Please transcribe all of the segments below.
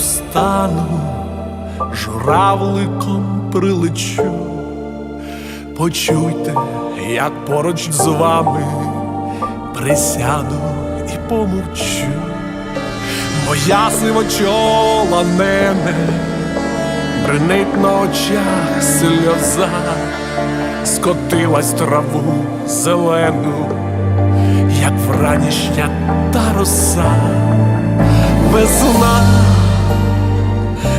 стану, журавликом прилечу. Почуйте, як поруч з вами присяду і помовчу. Моя сивочола нене, бренить на очах сльоза, скотилась траву зелену, як вранішня та роса, весна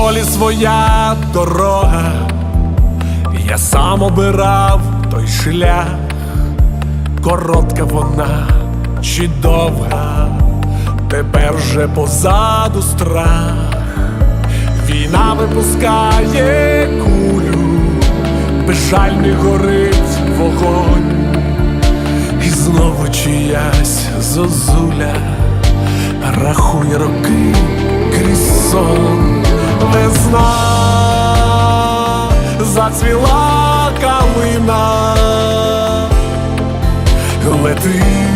Долі своя дорога, я сам обирав той шлях, коротка вона чи довга, тепер вже позаду страх. Війна випускає кулю, безжальний горить вогонь, і знову чиясь зозуля рахує роки крізь сон. Весна зацвіла калина, летить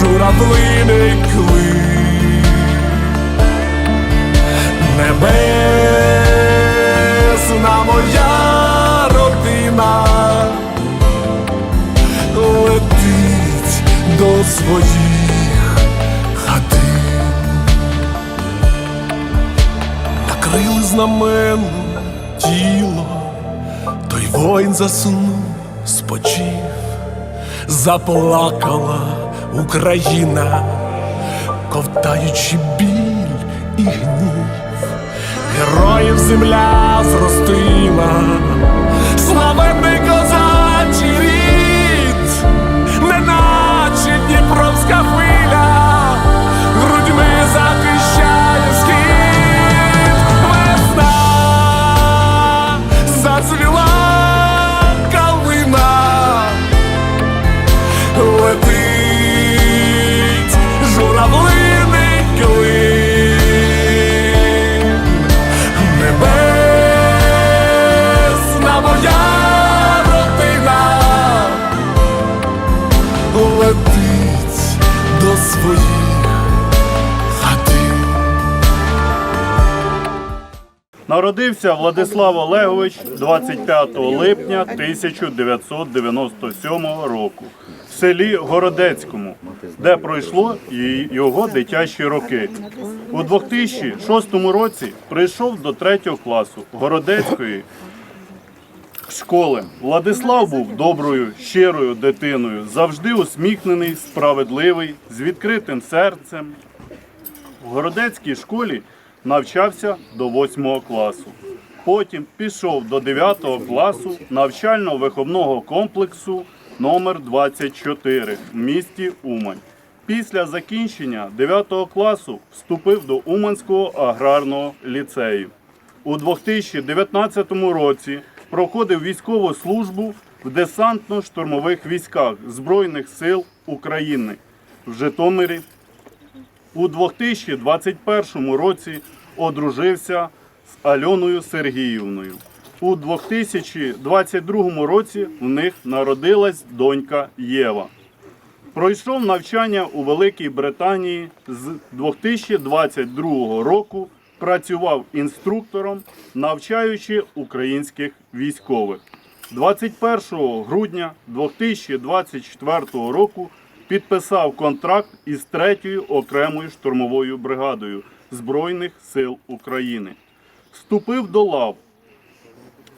журавлиний клин. Небесна моя родина. Летить до своїх накрили знамен тіло, той воїн заснув, спочив, заплакала Україна, ковтаючи біль і гнів. Героїв земля Народився Владислав Олегович 25 липня 1997 року в селі Городецькому, де пройшло його дитячі роки. У 2006 році прийшов до 3 класу Городецької школи. Владислав був доброю, щирою дитиною, завжди усміхнений, справедливий, з відкритим серцем. В Городецькій школі навчався до 8 класу. Потім пішов до 9 класу навчально-виховного комплексу номер 24 в місті Умань. Після закінчення 9 класу вступив до Уманського аграрного ліцею. У 2019 році проходив військову службу в десантно-штурмових військах Збройних сил України в Житомирі у 2021 році одружився з Альоною Сергіївною. У 2022 році в них народилась донька Єва. Пройшов навчання у Великій Британії з 2022 року. Працював інструктором, навчаючи українських військових. 21 грудня 2024 року підписав контракт із 3-ю окремою штурмовою бригадою Збройних сил України. Вступив до лав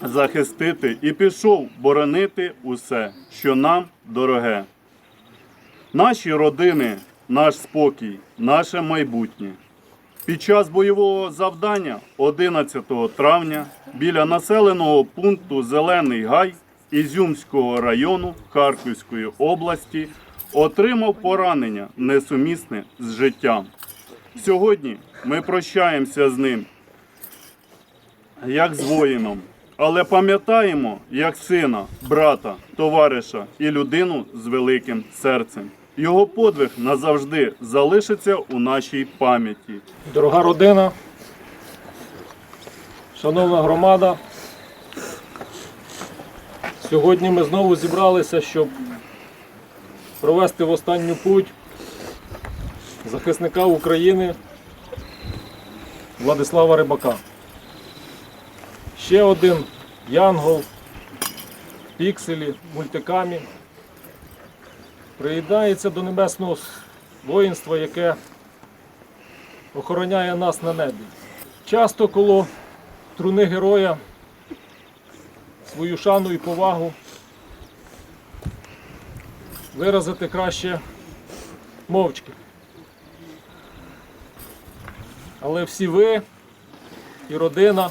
захистити і пішов боронити усе, що нам дороге. Наші родини, наш спокій, наше майбутнє. Під час бойового завдання 11 травня біля населеного пункту Зелений Гай Ізюмського району Харківської області отримав поранення несумісне з життям. Сьогодні ми прощаємося з ним, як з воїном, але пам'ятаємо як сина, брата, товариша і людину з великим серцем. Його подвиг назавжди залишиться у нашій пам'яті. Дорога родина, шановна громада, сьогодні ми знову зібралися, щоб провести в останню путь захисника України Владислава Рибака. Ще один янгол, пікселі, мультикамі приєднається до небесного воїнства, яке охороняє нас на небі. Часто коло труни героя свою шану і повагу виразити краще мовчки. Але всі ви і родина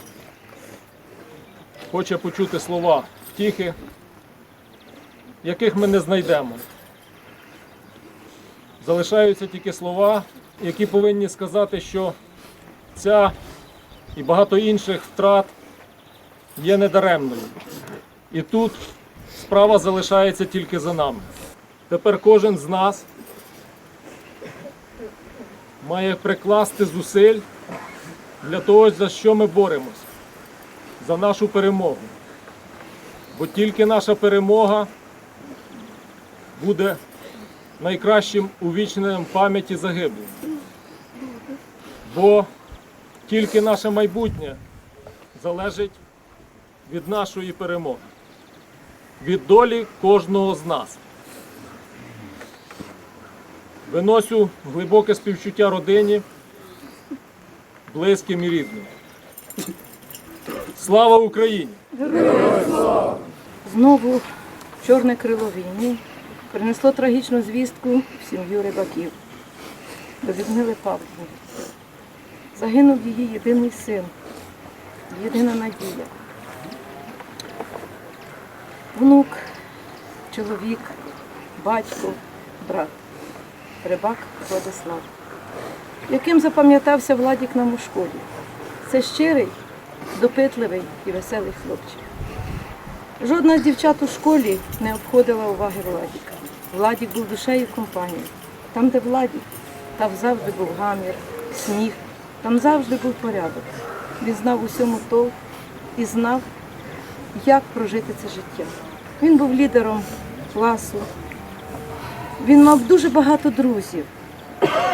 хоче почути слова втіхи, яких ми не знайдемо. Залишаються тільки слова, які повинні сказати, що ця і багато інших втрат є недаремною. І тут справа залишається тільки за нами. Тепер кожен з нас має прикласти зусиль для того, за що ми боремось, за нашу перемогу. Бо тільки наша перемога буде найкращим увічненням пам'яті загиблих. Бо тільки наше майбутнє залежить від нашої перемоги, від долі кожного з нас. Виносю глибоке співчуття родині, близьким і рідним. Слава Україні! Знову чорне крило війни принесло трагічну звістку в сім'ю рибаків до Людмили. Загинув її єдиний син, єдина надія. Внук, чоловік, батько, брат, рибак Владислав, яким запам'ятався Владік нам у школі. Це щирий, допитливий і веселий хлопчик. Жодна з дівчат у школі не обходила уваги Владіка. Владік був душею компанії. Там, де Владік, там завжди був гамір, сміх, там завжди був порядок. Він знав усьому толк і знав, як прожити це життя. Він був лідером класу. Він мав дуже багато друзів.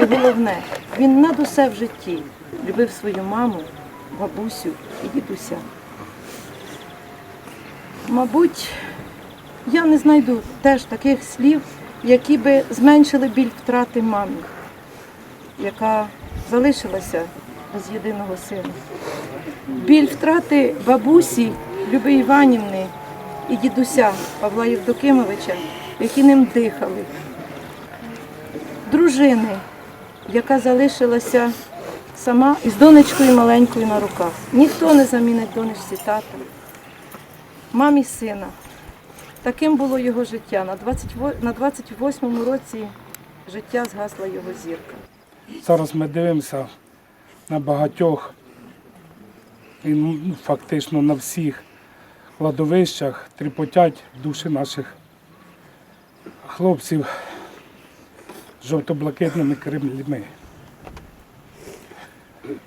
І головне, він над усе в житті любив свою маму, бабусю і дідуся. Мабуть, я не знайду теж таких слів, які би зменшили біль втрати мамі, яка залишилася без єдиного сина. Біль втрати бабусі Люби Іванівни і дідуся Павла Євдокимовича, які ним дихали. Дружини, яка залишилася сама із донечкою маленькою на руках. Ніхто не замінить донечці тата мамі сина. Таким було його життя. На 28 на 28-му році життя згасла його зірка. Зараз ми дивимося на багатьох, і ну, фактично на всіх кладовищах тріпотять душі наших хлопців з жовто-блакитними кремлями.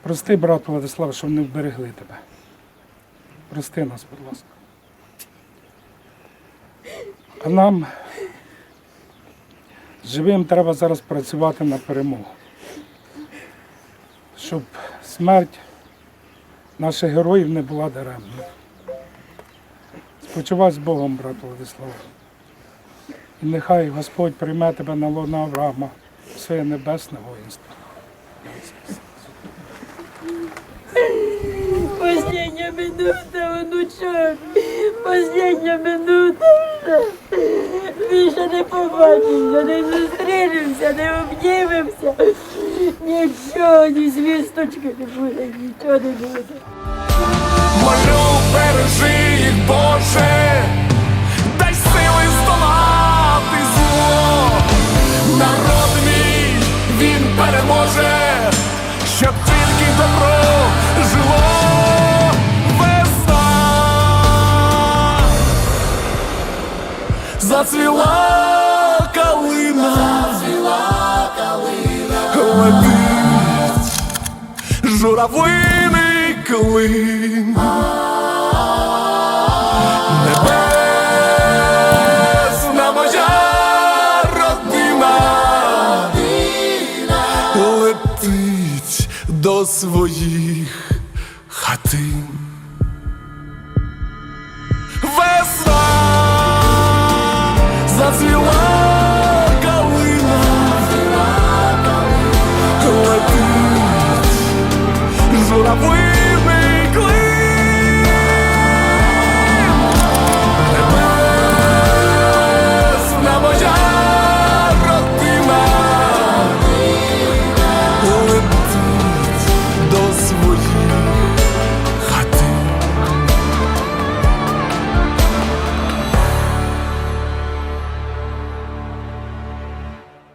Прости, брат Владислав, що не вберегли тебе. Прости нас, будь ласка. А нам живим треба зараз працювати на перемогу щоб смерть наших героїв не була даремною. Спочивай з Богом, брат Владислав. І нехай Господь прийме тебе на лона Авраама своє небесне воїнство. Последняя минута, внучок. Последня минута. Більше не побачимося, не зустрінемося, не обнімемося. Нічого, ні звісточки не буде, нічого не буде. Молю, бережи їх, Боже, народ мій, він переможе, щоб тільки добро жило. Весна зацвіла калина, зацвіла калина, летить журавлиний клин. Небе до своїх хатин.